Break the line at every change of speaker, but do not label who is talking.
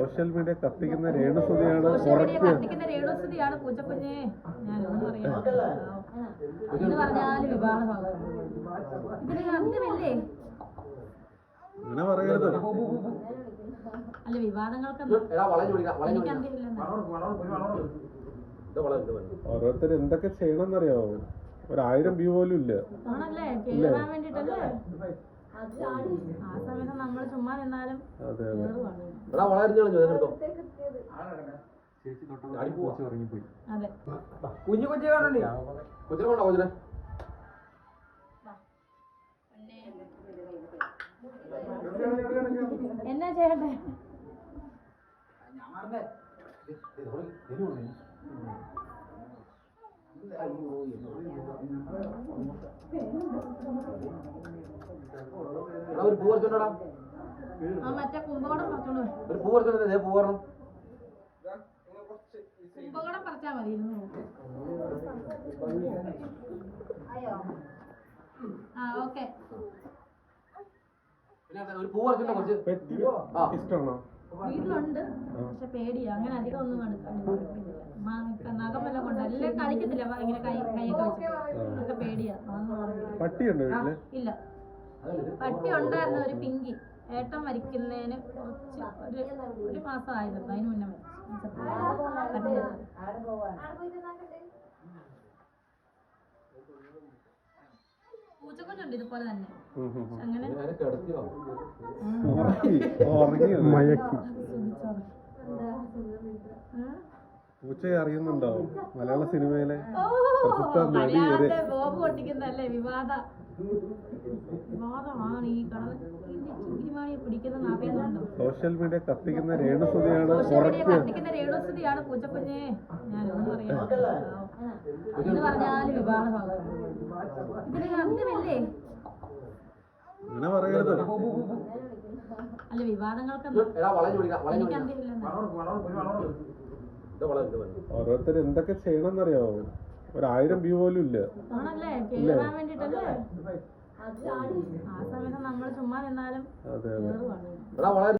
Social media കത്തിക്കുന്ന രേണുസുതിയാണ്
കത്തിക്കുന്ന രേണുസ്ഥിതിയാണ് പൂച്ചക്കുഞ്ഞെ. ഞാനൊന്നും പറയാം എന്ന് പറഞ്ഞാൽ വിവാഹമാകും ഇതിന് അന്ത്യമില്ലേ
അങ്ങനെ പറയരുത്.
അല്ല വിവാദങ്ങൾക്ക്
എടാ വളഞ്ഞു പിടിക്കാം വളഞ്ഞു
എനിക്ക്
പിടിക്കാം
അന്ത്യമില്ലെന്ന്
ഇത് വളഞ്ഞു ഇത് വളഞ്ഞു
ഓരോരുത്തർ എന്തൊക്കെ ചെയ്യണമെന്നറിയാവോ ഒരായിരം വ്യൂ പോലും ഇല്ല.
ആണല്ലേ? വേണ്ടിട്ടല്ലേ? ആ സമയത്ത് നമ്മൾ ചുമ്മാ നിന്നാലും
അതെ
കുഞ്ഞു കൊച്ചു കാണണ്ടേ കൊച്ചിനെ കൊണ്ടോ കൊച്ചിനെ?
എന്നാ ചെയ്യട്ടെ?
എടാ ഒരു പൂ പറിച്ചോണ്ടാ
ആ മറ്റേ കുംഭകോണം പറിച്ചോണ്ട്
ഒരു പൂ പറിച്ചോണ്ടേ ദേ പൂ പറഞ്ഞു
കുംഭകോണം പറിച്ചാ മതി. ആ ഓക്കെ.
പിന്നെ ഒരു പൂ പറിച്ചോണ്ടാ കുറച്ച് ആ.
ഇഷ്ടമാണോ?
വീട്ടിലുണ്ട്. പക്ഷെ പേടിയാ. അങ്ങനെ അധികം ഒന്നും അടുപ്പില്ല നഖം വല്ലതും കൊണ്ട് എല്ലാം കളിക്കത്തില്ല. ഇങ്ങനെ കൈ കൈയൊക്കെ വെച്ചിട്ട്. പേടിയാ.
പട്ടിയുണ്ടോ
ഇല്ല. പട്ടി ഉണ്ടായിരുന്ന ഒരു പിങ്കി. ഏട്ടൻ മരിക്കുന്നതിന് കുറച്ച് ഒരു ഒരു മാസം ആയിരുന്നു അതിന് മുന്നേ പൂച്ചക്കുഞ്ഞുണ്ട് ഇതുപോലെ തന്നെ. അങ്ങനെ.
അറിയുന്നുണ്ടോ? മലയാള സിനിമയിലെ
വിവാദ. വിവാദമാണ് ഈ ചിങ്കിരിമാണിയെ
സോഷ്യൽ മീഡിയ കത്തിക്കുന്ന രേണുസുതിയാണ്
കത്തിക്കുന്ന രേണുസ്ഥിതിയാണ് പൂച്ചക്കുഞ്ഞെ. ഞാനൊന്നും പറയാം എന്ന് പറഞ്ഞാൽ വിവാഹമാകും ഇതിന് അന്ത്യമില്ലേ?
അങ്ങനെ പറയരുത്.
അല്ല വിവാദങ്ങൾക്ക്
ഓരോരുത്തർ എന്തൊക്കെ ചെയ്യണമെന്നറിയാവോ? ഒരായിരം വ്യൂ പോലും ഇല്ല.
ആണല്ലേ? കേറാൻ വേണ്ടിട്ടല്ലേ? ആ സമയത്ത് നമ്മൾ ചുമ്മാ നിന്നാലും